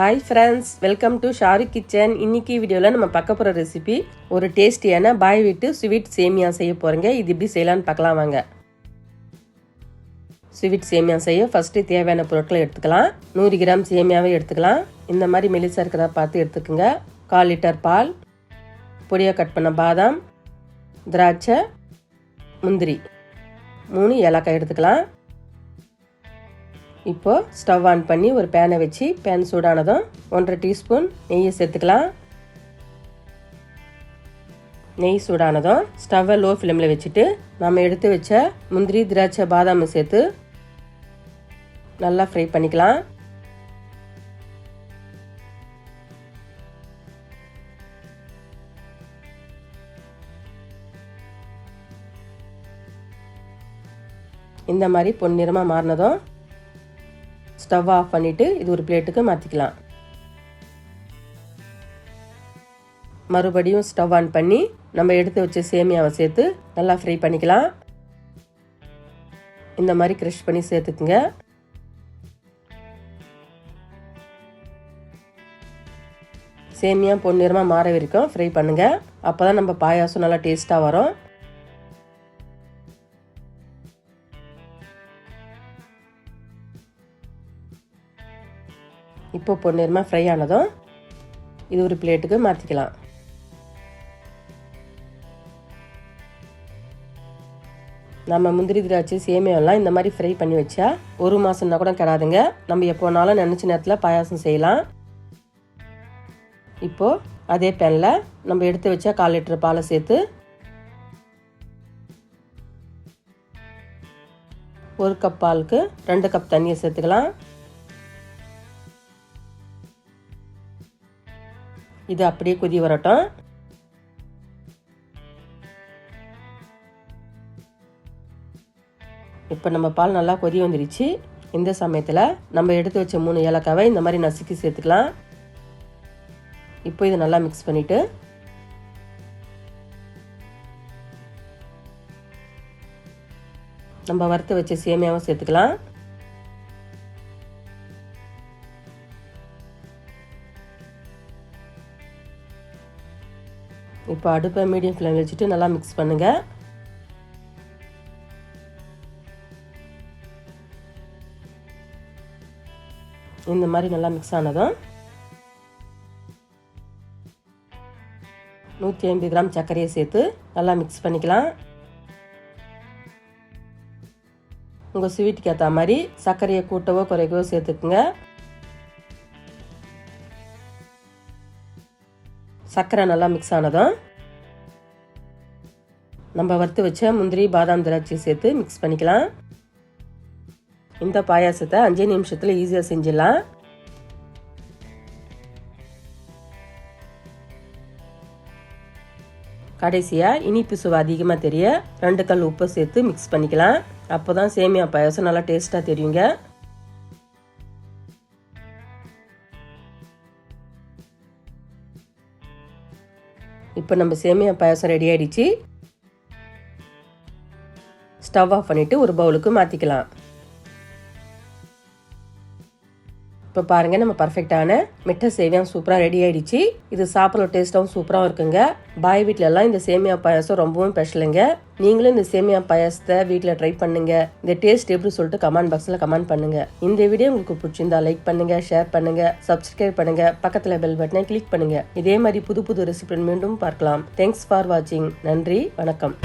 Hi friends welcome to Sharu kitchen இன்னைக்கு வீடியோவில் நம்ம பார்க்க போகிற ரெசிபி ஒரு டேஸ்டியான பாய் வீட்டு ஸ்வீட் சேமியா செய்ய போகிறேங்க இது எப்படி செய்யலாம்னு பார்க்கலாம் வாங்க. ஸ்வீட் சேமியா செய்ய ஃபஸ்ட்டு தேவையான பொருட்களை எடுத்துக்கலாம். நூறு கிராம் சேமியாவே எடுத்துக்கலாம். இந்த மாதிரி மெலிசா இருக்கிறத பார்த்து எடுத்துக்கோங்க. கால் லிட்டர் பால் பொடியாக கட் பண்ண பாதாம் திராட்சை முந்திரி. மூணு ஏலக்காய் எடுத்துக்கலாம். இப்போது ஸ்டவ் ஆன் பண்ணி ஒரு பேனை வச்சு பேன் சூடானதும் ஒன்றரை டீஸ்பூன் நெய்யை சேர்த்துக்கலாம். நெய் சூடானதும் ஸ்டவ்வை லோ ஃப்ளேமில் வச்சுட்டு நம்ம எடுத்து வச்ச முந்திரி திராட்சை பாதாம் சேர்த்து நல்லா ஃப்ரை பண்ணிக்கலாம். இந்த மாதிரி பொன்னிறமாக மாறினதும் ஸ்டவ் ஆஃப் பண்ணிவிட்டு இது ஒரு பிளேட்டுக்கு மாற்றிக்கலாம் மறுபடியும் ஸ்டவ் ஆன் பண்ணி நம்ம எடுத்து வச்ச சேமியாவை சேர்த்து நல்லா ஃப்ரை பண்ணிக்கலாம். இந்த மாதிரி க்ரஷ் பண்ணி சேர்த்துக்குங்க. சேமியா பொன்னிறமாக மாற வரைக்கும் ஃப்ரை பண்ணுங்கள் அப்போ தான் நம்ம பாயாசம் நல்லா டேஸ்ட்டாக வரும். இப்போ பொன்னிறமாக ஃப்ரை ஆனதும் இது ஒரு பிளேட்டுக்கு மாற்றிக்கலாம் நம்ம முந்திரி திராட்சை சேமியெல்லாம் இந்த மாதிரி ஃப்ரை பண்ணி வச்சா ஒரு மாதம்னா கூட கிடாதுங்க. நம்ம எப்போனாலும் நினச்ச நேரத்தில் பாயாசம் செய்யலாம். இப்போது அதே பேனில் நம்ம எடுத்து வச்சா கால் லிட்டர் பாலை சேர்த்து ஒரு கப் பாலுக்கு ரெண்டு கப் தண்ணியை சேர்த்துக்கலாம். இது அப்படியே கொதி வரட்டும். இப்போ நம்ம பால் நல்லா கொதி வந்துருச்சு. இந்த சமயத்தில் நம்ம எடுத்து வச்ச மூணு ஏலக்காவை இந்த மாதிரி நசுக்கி சேர்த்துக்கலாம். இப்போ இதை நல்லா மிக்ஸ் பண்ணிவிட்டு நம்ம வறுத்து வச்ச சேமியாவும் சேர்த்துக்கலாம். இப்போ அடுப்பை மீடியம் ஃப்ளேம் வச்சுட்டு நல்லா மிக்ஸ் பண்ணுங்கள் இந்த மாதிரி நல்லா மிக்ஸ் ஆனதும் நூற்றி ஐம்பது கிராம் சர்க்கரையை சேர்த்து நல்லா மிக்ஸ் பண்ணிக்கலாம். உங்கள் ஸ்வீட்டுக்கு ஏற்ற மாதிரி சர்க்கரையை கூட்டவோ குறைக்கவோ சேர்த்துக்குங்க. சர்க்கரை நல்லா மிக்ஸ் ஆனதும் நம்ம வறுத்து வச்ச முந்திரி பாதாம் திராட்சை சேர்த்து மிக்ஸ் பண்ணிக்கலாம். இந்த பாயாசத்தை அஞ்சே நிமிஷத்தில் ஈஸியாக செஞ்சிடலாம். கடைசியாக இனிப்பு சுவை அதிகமாக தெரிய ரெண்டு கல் உப்பு சேர்த்து மிக்ஸ் பண்ணிக்கலாம். அப்போ தான் சேமியா பாயாசம் நல்லா டேஸ்ட்டாக தெரியுங்க. இப்போ நம்ம சேமியா பாயசம் ரெடி ஆயிடுச்சு. ஸ்டவ் ஆஃப் பண்ணிவிட்டு ஒரு பவுலுக்கு மாற்றிக்கலாம் இப்போ பாருங்கள் நம்ம பர்ஃபெக்டான மிட்டை சேமியா சூப்பராக ரெடி ஆயிடுச்சு. இது சாப்பிட்ற டேஸ்ட்டாகவும் சூப்பராகவும் இருக்குங்க. பாய் வீட்டிலலாம் இந்த சேமியா பாயாசம் ரொம்பவும் ஸ்பெஷலுங்க நீங்களும் இந்த சேமியா பாயாசத்தை வீட்டில் ட்ரை பண்ணுங்க. இந்த டேஸ்ட் எப்படி சொல்லிட்டு கமெண்ட் பாக்ஸில் கமெண்ட் பண்ணுங்க. இந்த வீடியோ உங்களுக்கு பிடிச்சிருந்தா லைக் பண்ணுங்க ஷேர் பண்ணுங்க சப்ஸ்கிரைப் பண்ணுங்க பக்கத்தில் பெல் பட்டனை கிளிக் பண்ணுங்க. இதே மாதிரி புது புது ரெசிபி மீண்டும் பார்க்கலாம். தேங்க்ஸ் ஃபார் வாட்சிங் நன்றி வணக்கம்.